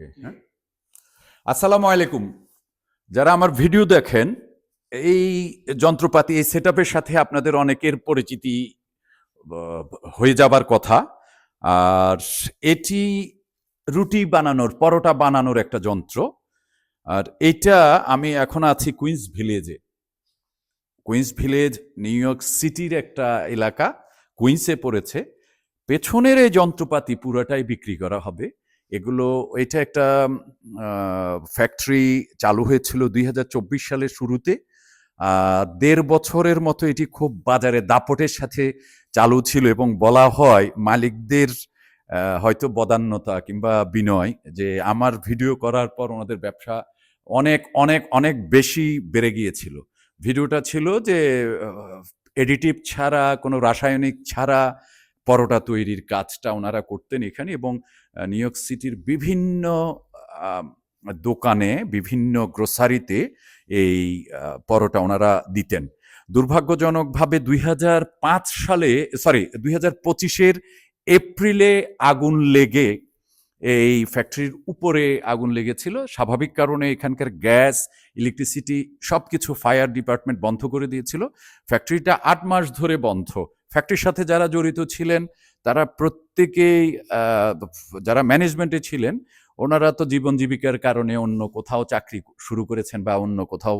ওকে হ্যাঁ? আসসালামু আলাইকুম। যারা আমার ভিডিও দেখেন, এই যন্ত্রপাতি, এই সেট সাথে আপনাদের অনেকের পরিচিতি হয়ে যাবার কথা। আর এটি রুটি বানানোর, পরোটা বানানোর একটা যন্ত্র। আর এটা আমি এখন আছি কুইন্স ভিলেজে। কুইন্স ভিলেজ, নিউ ইয়র্ক সিটির একটা এলাকা, কুইন্সে পড়েছে। পেছনের এই যন্ত্রপাতি পুরোটাই বিক্রি করা হবে। এগুলো, এটা একটা ফ্যাক্টরি চালু হয়েছিল দুই হাজার চব্বিশ সালের শুরুতে। দেড় বছরের মতো এটি খুব বাজারে দাপটের সাথে চালু ছিল এবং বলা হয় মালিকদের হয়তো বদান্যতা কিংবা বিনয় যে আমার ভিডিও করার পর ওনাদের ব্যবসা অনেক অনেক অনেক বেশি বেড়ে গিয়েছিল। ভিডিওটা ছিল যে এডিটিভ ছাড়া, কোনো রাসায়নিক ছাড়া পরোটা তৈরির কাজটা ওনারা করতেন এখানে এবং নিউ ইয়র্ক সিটির বিভিন্ন দোকানে, বিভিন্ন গ্রোসারিতে এই পরোটা ওনারা দিতেন। দুর্ভাগ্যজনকভাবে দুই হাজার পাঁচ সালে সরি দুই হাজার পঁচিশের এপ্রিলে আগুন লেগে, এই ফ্যাক্টরির উপরে আগুন লেগেছিল। স্বাভাবিক কারণে এখানকার গ্যাস ইলেকট্রিসিটি সব কিছু ফায়ার ডিপার্টমেন্ট বন্ধ করে দিয়েছিল। ফ্যাক্টরিটা আট মাস ধরে বন্ধ। ফ্যাক্টরির সাথে যারা জড়িত ছিলেন, তারা প্রত্যেকেই যারা ম্যানেজমেন্টে ছিলেন, ওনারা তো জীবন জীবিকার কারণে অন্য কোথাও চাকরি শুরু করেছেন বা অন্য কোথাও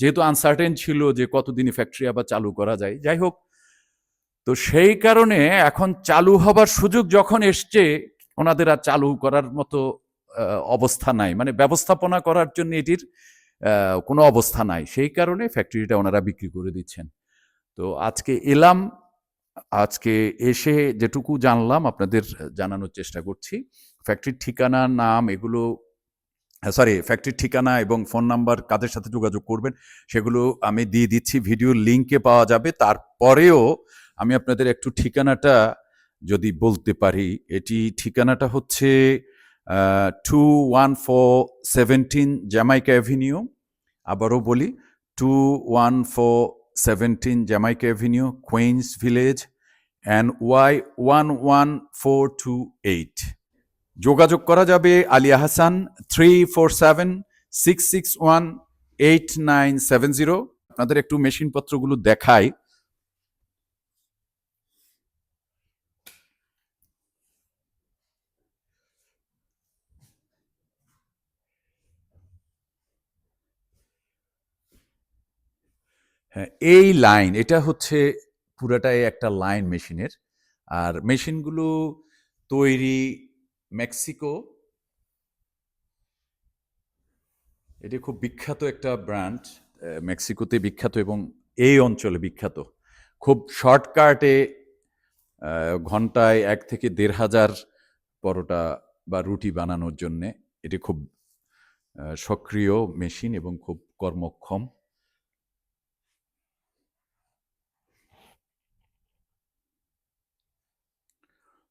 যেহেতু আনসার্টেন ছিল যে কতদিনই ফ্যাক্টরি আবার চালু করা যায়। যাই হোক, তো সেই কারণে এখন চালু হবার সুযোগ যখন এসছে, ওনাদের আর চালু করার মতো অবস্থা নাই। মানে ব্যবস্থাপনা করার জন্য এটির কোনো অবস্থা নাই। সেই কারণে ফ্যাক্টরিটা ওনারা বিক্রি করে দিচ্ছেন। তো আজকে এলাম, আজকে এসে যেটুকু জানলাম, আপনাদের জানানোর চেষ্টা করছি। ফ্যাক্টরির ঠিকানা, নাম এগুলো সরি ফ্যাক্টরির ঠিকানা এবং ফোন নাম্বার কাদের সাথে যোগাযোগ করবেন সেগুলো আমি দিয়ে দিচ্ছি। ভিডিও লিঙ্কে পাওয়া যাবে। তারপরেও আমি আপনাদের একটু ঠিকানাটা যদি বলতে পারি, এটি ঠিকানাটা হচ্ছে two one four seventeen Jamaica Avenue আবারও বলি two one four seventeen Jamaica Avenue Queens Village N Y one one four two eight যোগাযোগ করা যাবে Aliya Hasan three four seven six six one eight nine seven zero আপনাদের একটু মেশিনপত্রগুলো দেখাই। হ্যাঁ এই লাইন, এটা হচ্ছে পুরাটাই একটা লাইন মেশিনের। আর মেশিনগুলো তৈরি মেক্সিকো। এটি খুব বিখ্যাত একটা ব্র্যান্ড মেক্সিকোতে বিখ্যাত এবং এই অঞ্চলে বিখ্যাত। খুব শর্টকাটে ঘন্টায় এক থেকে দেড় হাজার পরোটা বা রুটি বানানোর জন্যে এটি খুব সক্রিয় মেশিন এবং খুব কর্মক্ষম।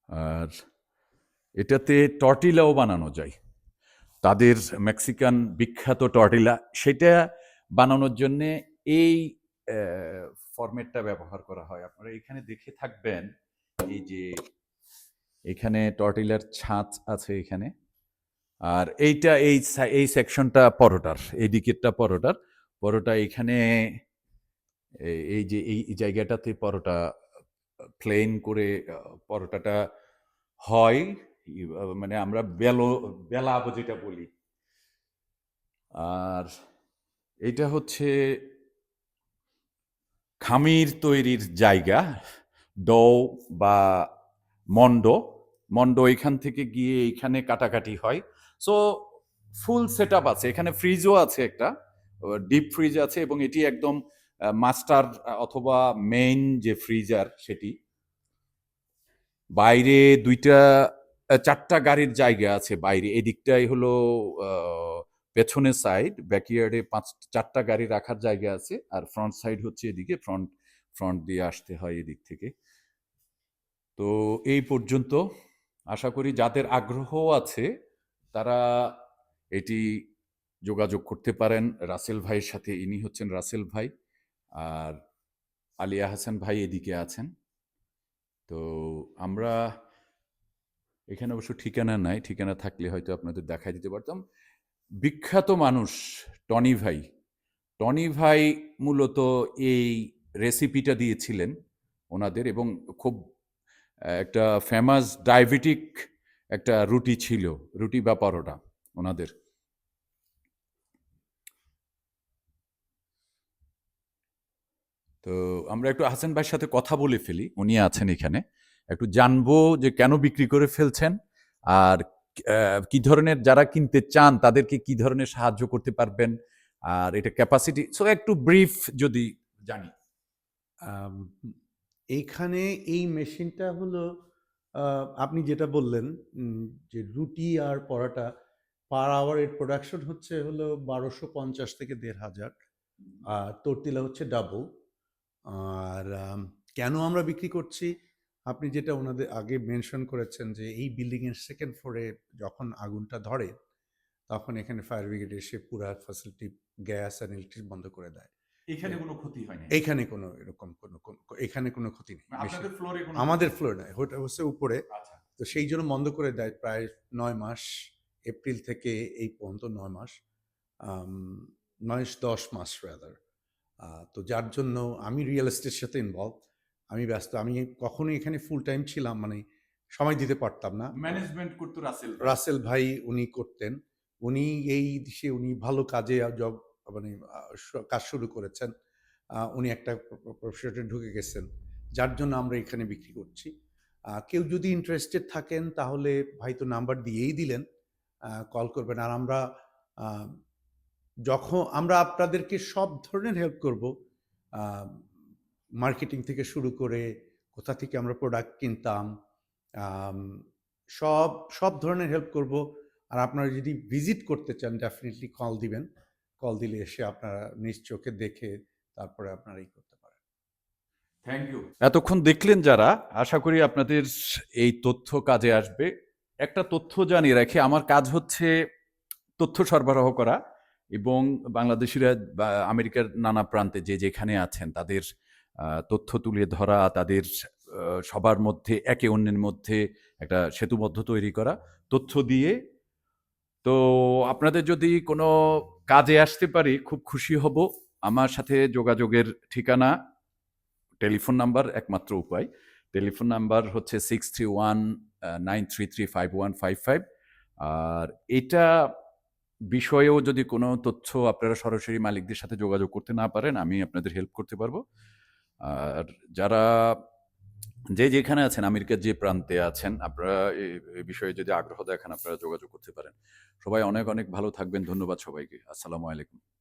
আর এটাতে টর্টিলাও বানানো যায়। তাদের মেক্সিকান বিখ্যাত টর্টিলা, সেটা বানানোর জন্যে এই ফরম্যাটটা ব্যবহার করা হয়। আপনারা এখানে দেখে থাকবেন এই যে এখানে টর্টিলার ছাঁচ আছে এখানে। আর এইটা এই এই সেকশনটা পরোটার, এই দিকেরটা পরোটার। পরোটা এখানে এই যে এই জায়গাটাতে পরোটা প্লেন করে পরোটাটা হয় মানে আমরা বেলো, বেলাবো যেটা বলি। আর এটা হচ্ছে খামির তৈরির জায়গা, ডো বা মন্ড। মন্ড এখান থেকে গিয়ে এখানে কাটাকাটি হয়। সো, ফুল সেট আছে। এখানে ফ্রিজও আছে একটা ডিপ ফ্রিজ আছে এবং এটি একদম মাস্টার অথবা মেইন যে ফ্রিজার সেটি বাইরে দুইটা চারটা গাড়ির জায়গা আছে বাইরে। এদিকটাই হলো আহ, পেছনের সাইড ব্যাকইয়ার্ডে পাঁচ চারটা গাড়ি রাখার জায়গা আছে আর ফ্রন্ট সাইড হচ্ছে এদিকে ফ্রন্ট ফ্রন্ট দিয়ে আসতে হয় এদিক থেকে। তো এই পর্যন্ত আশা করি যাদের আগ্রহ আছে তারা এটি যোগাযোগ করতে পারেন। রাসেল ভাইয়ের সাথে ইনি হচ্ছেন রাসেল ভাই। আর আলিয়া হাসান ভাই এদিকে আছেন। তো আমরা এখানে অবশ্য ঠিকানা নাই, ঠিকানা থাকলে হয়তো আপনাদের দেখাই দিতে পারতাম। বিখ্যাত মানুষ টনি ভাই। টনি ভাই মূলত এই রেসিপিটা দিয়েছিলেন ওনাদের এবং খুব একটা ফেমাস ডায়াবেটিক একটা রুটি ছিল, রুটি বা পরোটা ওনাদের। তো আমরা একটু হাসান ভাইয়ের সাথে কথা বলে ফেলি। উনি আছেন এখানে। একটু জানব যে কেন বিক্রি করে ফেলছেন আর কি ধরনের যারা কিনতে চান তাদেরকে কি ধরনের সাহায্য করতে পারবেন আর এটা ক্যাপাসিটি সো একটু ব্রিফ যদি জানি। এইখানে এই মেশিনটা হলো আপনি যেটা বললেন যে রুটি আর পরাটা পার আওয়ারের প্রোডাকশন হচ্ছে হলো বারোশো পঞ্চাশ থেকে দেড় হাজার। আর তর্তিলা হচ্ছে ডাবল আর কেন আমরা বিক্রি করছি? আপনি যেটা ওনাদের আগে মেনশন করেছেন যে এই বিল্ডিংয়ের সেকেন্ড ফ্লোরে যখন আগুনটা ধরে তখন এখানে ফায়ার ব্রিগেড এসে পুরা ফ্যাসিলিটি গ্যাস অ্যান্ড ইলেকট্রিক বন্ধ করে দেয়। এখানে কোনো ক্ষতি হয়নি? এখানে কোনো এরকম কোনো এখানে কোনো ক্ষতি নেই। ফ্লোরে আমাদের ফ্লোর নয় ওটা হচ্ছে উপরে। আচ্ছা। তো সেই জন্য বন্ধ করে দেয় প্রায় নয় মাস এপ্রিল থেকে এই পর্যন্ত নয় মাস নয় দশ মাস রাদার তো যার জন্য আমি রিয়েল এস্টেটের সাথে ইনভলভ আমি ব্যস্ত আমি কখনোই এখানে ফুল টাইম ছিলাম মানে সময় দিতে পারতাম না। ম্যানেজমেন্ট করতো রাসেল রাসেল ভাই উনি করতেন উনি এই দিশে উনি ভালো কাজে জব মানে কাজ শুরু করেছেন। উনি একটা প্রফেশনে ঢুকে গেছেন যার জন্য আমরা এখানে বিক্রি করছি। কেউ যদি ইন্টারেস্টেড থাকেন তাহলে ভাই তো নাম্বার দিয়েই দিলেন কল করবেন। আর আমরা যখন আমরা আপনাদেরকে সব ধরনের হেল্প করব মার্কেটিং থেকে শুরু করে কোথা থেকে আমরা প্রোডাক্ট কিনতাম সব সব ধরনের হেল্প করব। আর আপনারা যদি ভিজিট করতে চান ডেফিনেটলি কল দিবেন। কল দিলে এসে আপনারা নিজ চোখে দেখে তারপরে আপনারা এই করতে পারেন। থ্যাংক ইউ এতক্ষণ দেখলেন যারা আশা করি আপনাদের এই তথ্য কাজে আসবে। একটা তথ্য জানিয়ে রাখি আমার কাজ হচ্ছে তথ্য সরবরাহ করা। এবং বাংলাদেশিরা আমেরিকার নানা প্রান্তে যে যেখানে আছেন, তাদের তথ্য তুলে ধরা, তাদের সবার মধ্যে, একে অন্যের মধ্যে একটা সেতুবদ্ধ তৈরি করা তথ্য দিয়ে। তো আপনাদের যদি কোনো কাজে আসতে পারি, খুব খুশি হব। আমার সাথে যোগাযোগের ঠিকানা, টেলিফোন নাম্বার একমাত্র উপায়। টেলিফোন নাম্বার হচ্ছে six three one nine three three five one five five আর এটা বিষয়েও যদি কোনো তথ্য আপনারা সরাসরি মালিকদের সাথে যোগাযোগ করতে না পারেন, আমি আপনাদের হেল্প করতে পারব। আর যারা যে যেখানে আছেন, আমেরিকার যে প্রান্তে আছেন, আপনারা এই বিষয়ে যদি আগ্রহ দেখান, আপনারা যোগাযোগ করতে পারেন। সবাই অনেক অনেক ভালো থাকবেন। ধন্যবাদ সবাইকে। আসসালামু আলাইকুম।